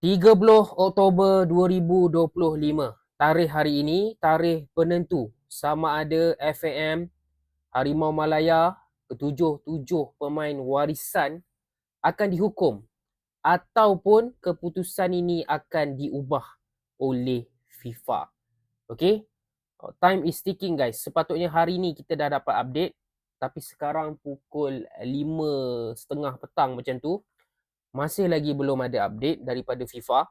30 Oktober 2025. Tarikh hari ini, tarikh penentu sama ada FAM Harimau Malaya ketujuh-tujuh pemain warisan akan dihukum ataupun keputusan ini akan diubah oleh FIFA. Okay? Time is ticking guys. Sepatutnya hari ini kita dah dapat update. Tapi sekarang pukul 5.30 petang macam tu masih lagi belum ada update daripada FIFA.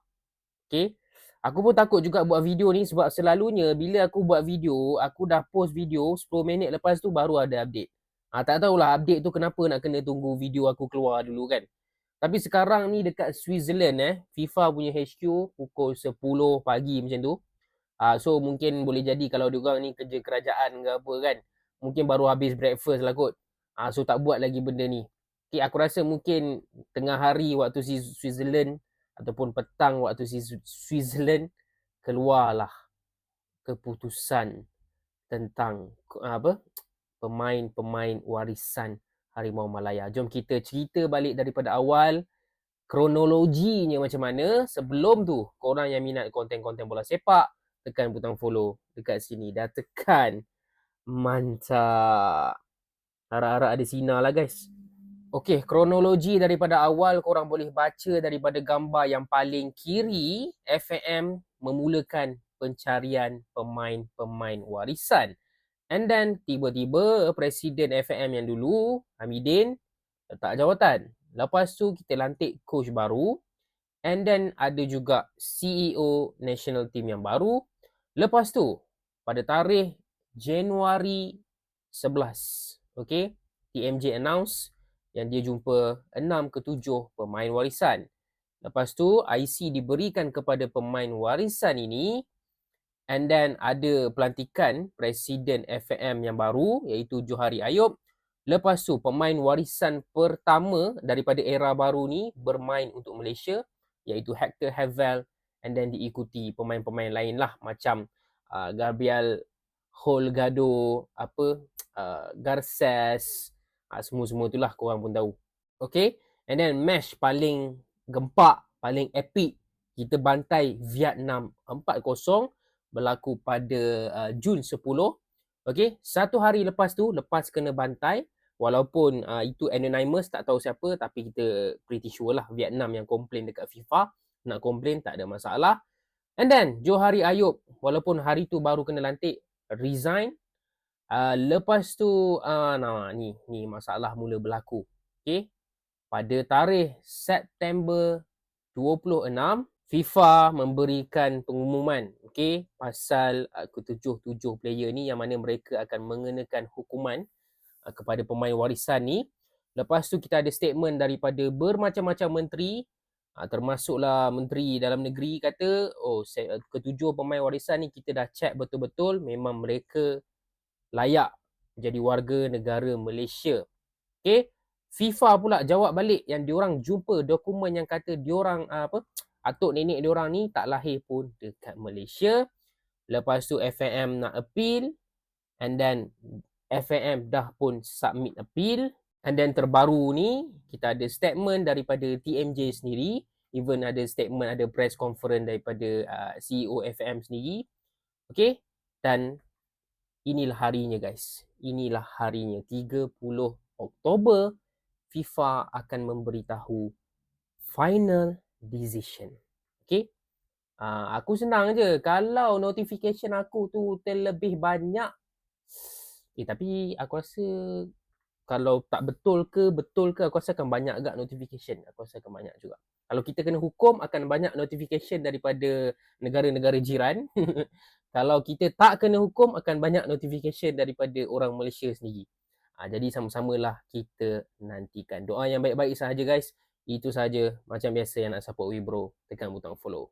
Okay. Aku pun takut juga buat video ni sebab selalunya bila aku buat video, aku dah post video 10 minit lepas tu baru ada update. Ha, tak tahulah update tu kenapa nak kena tunggu video aku keluar dulu kan. Tapi sekarang ni dekat Switzerland eh, FIFA punya HQ pukul 10 pagi macam tu. Ha, so mungkin boleh jadi kalau diorang ni kerja kerajaan ke apa kan. Mungkin baru habis breakfast lah kot. Ha, so tak buat lagi benda ni. Okay, aku rasa mungkin tengah hari waktu si Switzerland ataupun petang waktu si Switzerland keluarlah keputusan tentang apa pemain-pemain warisan Harimau Malaya. Jom kita cerita balik daripada awal kronologinya macam mana. Sebelum tu, korang yang minat konten-konten bola sepak, tekan butang follow dekat sini. Dah tekan. Mantap. Harap-harap ada sinar lah guys. Okey, kronologi daripada awal korang boleh baca daripada gambar yang paling kiri, FAM memulakan pencarian pemain-pemain warisan. And then tiba-tiba Presiden FAM yang dulu, Hamidin, letak jawatan. Lepas tu kita lantik coach baru. And then ada juga CEO national team yang baru. Lepas tu, pada tarikh Januari 11, okay, TMJ announce yang dia jumpa enam ke tujuh pemain warisan. Lepas tu IC diberikan kepada pemain warisan ini and then ada pelantikan Presiden FAM yang baru iaitu Johari Ayub. Lepas tu pemain warisan pertama daripada era baru ni bermain untuk Malaysia iaitu Hector Havel and then diikuti pemain-pemain lain lah macam uh, Gabriel Holgado, apa uh, Garces, Ha, semua-semua itulah korang pun tahu. Okay. And then match paling gempak, paling epic. Kita bantai Vietnam 4-0 berlaku pada uh, Jun 10. Okay. Satu hari lepas tu, lepas kena bantai. Walaupun uh, itu anonymous, tak tahu siapa. Tapi kita pretty sure lah Vietnam yang komplain dekat FIFA. Nak komplain tak ada masalah. And then Johari Ayub, walaupun hari tu baru kena lantik, resign Uh, lepas tu uh, nah ni ni masalah mula berlaku. Okey. Pada tarikh September 26 FIFA memberikan pengumuman okey pasal uh, ketujuh-tujuh player ni yang mana mereka akan mengenakan hukuman uh, kepada pemain warisan ni. Lepas tu kita ada statement daripada bermacam-macam menteri uh, termasuklah menteri dalam negeri kata oh ketujuh pemain warisan ni kita dah check betul-betul memang mereka layak menjadi warga negara Malaysia. Okey. FIFA pula jawab balik yang diorang jumpa dokumen yang kata diorang ah, apa atuk nenek diorang ni tak lahir pun dekat Malaysia. Lepas tu FAM nak appeal and then FAM dah pun submit appeal and then terbaru ni kita ada statement daripada TMJ sendiri even ada statement ada press conference daripada uh, CEO FAM sendiri. Okay. Dan inilah harinya guys. Inilah harinya 30 Oktober FIFA akan memberitahu final decision. Okay. Uh, aku senang je kalau notification aku tu terlebih banyak eh tapi aku rasa kalau tak betul ke betul ke aku rasa akan banyak agak notification aku rasa akan banyak juga kalau kita kena hukum akan banyak notification daripada negara-negara jiran kalau kita tak kena hukum akan banyak notification daripada orang Malaysia sendiri. Ha, jadi sama-samalah kita nantikan. Doa yang baik-baik sahaja guys. Itu sahaja macam biasa yang nak support Wibro tekan butang follow.